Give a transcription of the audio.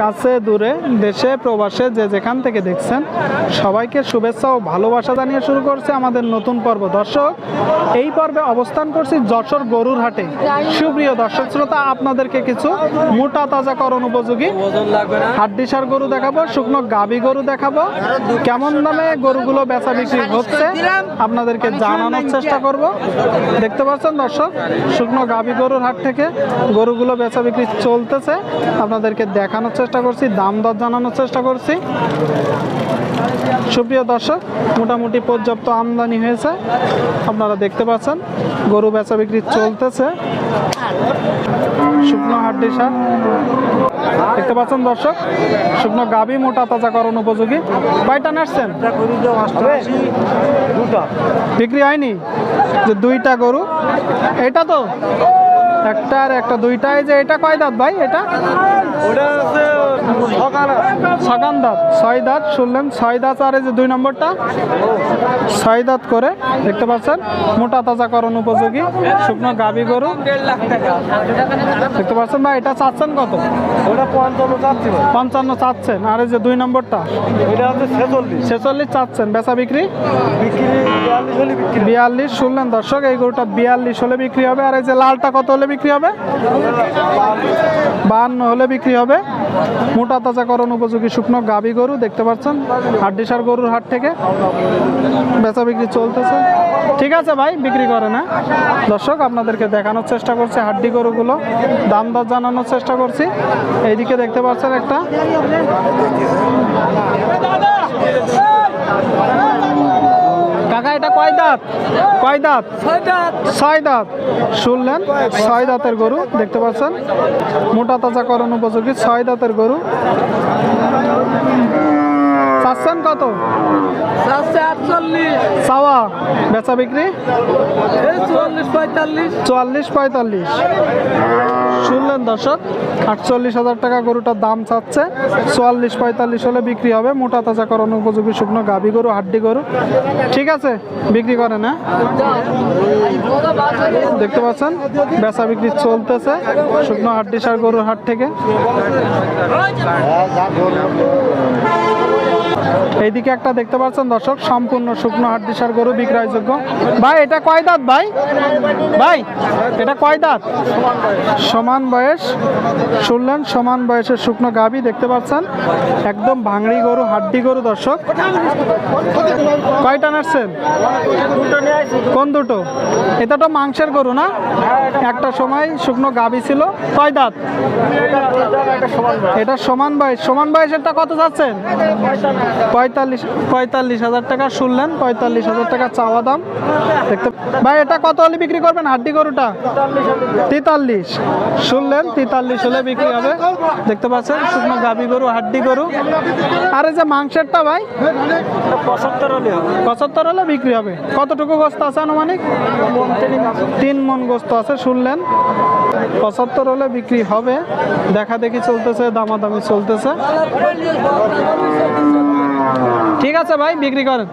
কাছে, দূরে, দেশে, প্রবাসে, যে যেখান থেকে দেখছেন, সবাইকে শুভেচ্ছা ও ভালোবাসা জানিয়ে শুরু করছে আমাদের নতুন পর্ব। দর্শক, এই পর্বে অবস্থান করছি যশোর গরুর হাটে। সুপ্রিয় দর্শক শ্রোতা, আপনাদেরকে কিছু মোটা তাজাকরণ উপযোগী হাড্ডিসার গরু দেখাবো, শুকনো গাবি গরু দেখাবো। কেমন দামে গরুগুলো বেচা বিক্রি হচ্ছে, আপনাদেরকে জানানোর চেষ্টা করব। দেখতে পাচ্ছেন দর্শক, শুকনো গাবি গরুর হাট থেকে গরুগুলো বেচা বিক্রি চলতেছে। আপনাদেরকে দেখানোর চেষ্টা করছি দাম দর জানানোর চেষ্টা করছি। সুপ্রিয় দর্শক, মোটামুটি পর্যাপ্ত আমদানি হয়েছে। আপনারা দেখতে পাচ্ছেন, গরু বেচা বিক্রি চলতেছে। শুকনো হাড্ডি সার। দেখতে পাচ্ছেন দর্শক, শুকনো গাবি মোটা তাজা তাজাকরণ উপযোগী। কয়টা নাচছেন? বিক্রি হয়নি? যে দুইটা গরু। এটা তো? একটা আর একটা দুইটা এই যে এটা কয় দাঁত ভাই এটা? ছগান দাঁত ছয় দাঁত শুনলেন ছয় দাঁত আর এই যে দুই নম্বরটা। ছয় দাঁত করে দেখতে পাচ্ছেন মোটা তাজাকরণ উপযোগী শুকনো গাবি গরু। দেখতে পাচ্ছেন ভাই এটা চাচ্ছেন কত? ওটা পঞ্চান্ন চাচ্ছি পঞ্চান্ন চাচ্ছেন আর এই যে দুই নম্বরটা? এটা হচ্ছে ছেচল্লিশ। ছেচল্লিশ চাচ্ছেন বেচা বিক্রি? বিক্রি বিয়াল্লিশ, শুনলেন দর্শক, এই গরুটা বিয়াল্লিশ হলে বিক্রি হবে, আর এই যে লালটা কত হলে বিক্রি হবে? বাহান্ন হলে বিক্রি হবে। মোটা তাজাকরণ উপযোগী শুকনো গাবি গরু, দেখতে পাচ্ছেন? হাড্ডিসার গরুর হাট থেকে বেচা বিক্রি চলতেছে। ঠিক আছে ভাই, বিক্রি করে না দর্শক, আপনাদেরকে দেখানোর চেষ্টা করছি, হাড্ডি গরুগুলো, দাম দর জানানোর চেষ্টা করছি। এইদিকে দেখতে পাচ্ছেন একটা কাকা এটা কয় দাঁত? দাঁত? ছয় দাঁত। শুনলেন? ছয় দাঁতের গরু, দেখতে পাচ্ছেন? মোটা তাজাকরণ উপযোগী, ছয় দাঁতের গরু চাচ্ছেন কত চাওয়া বেচা বিক্রি? চুয়াল্লিশ পঁয়তাল্লিশ। শুনলেন দর্শক আটচল্লিশ হাজার টাকা গরুটার দাম চাচ্ছে। চুয়াল্লিশ পঁয়তাল্লিশ হলে বিক্রি হবে। মোটা তাজাকরণ উপযোগী শুকনো গাভি গরু হাড্ডি গরু। ঠিক আছে? বিক্রি করে না দেখতে পাচ্ছেন? বেচা বিক্রি চলতেছে। শুকনো হাড্ডি সার গরুর হাট থেকে। এইদিকে একটা দেখতে পাচ্ছেন দর্শক, সম্পূর্ণ শুকনো হাড্ডি সার গরু বিক্রয়যোগ্য। ভাই, এটা কয় দাঁত ভাই? ভাই, এটা কয় দাঁত? সমান বয়স, শুনলেন, সমান বয়সের শুকনো গাবি দেখতে পাচ্ছেন। একদম ভাঙড়ি গরু, হাড্ডি গরু দর্শক। কয়টা নাড়ছেন? কোন দুটো? এটা তো মাংসের গরু না? একটা সময় শুকনো গাবি ছিল। কয় দাঁত? এটা সমান বয়স। সমান বয়সেরটা কত যাচ্ছেন? পঁয়তাল্লিশ পঁয়তাল্লিশ হাজার টাকা শুনলেন পঁয়তাল্লিশ হাজার টাকা চাওয়া দাম। দেখতে ভাই এটা কত হলে বিক্রি করবেন? হাড্ডি গরুটা? তেতাল্লিশ। শুনলেন তেতাল্লিশ হলে বিক্রি হবে। দেখতে পাচ্ছেন শুকনো গাবি গরু হাড্ডি গরু। আর এই যে মাংসেরটা ভাই? পঁচাত্তর হলে পঁচাত্তর হলে বিক্রি হবে। কতটুকু গোস্ত আছে আনুমানিক? তিন মন গোস্ত আছে শুনলেন। পঁচাত্তর হলে বিক্রি হবে। দেখা দেখি চলতেছে দামাদামি চলতেছে। ঠিক আছে ভাই বিক্রি করেন।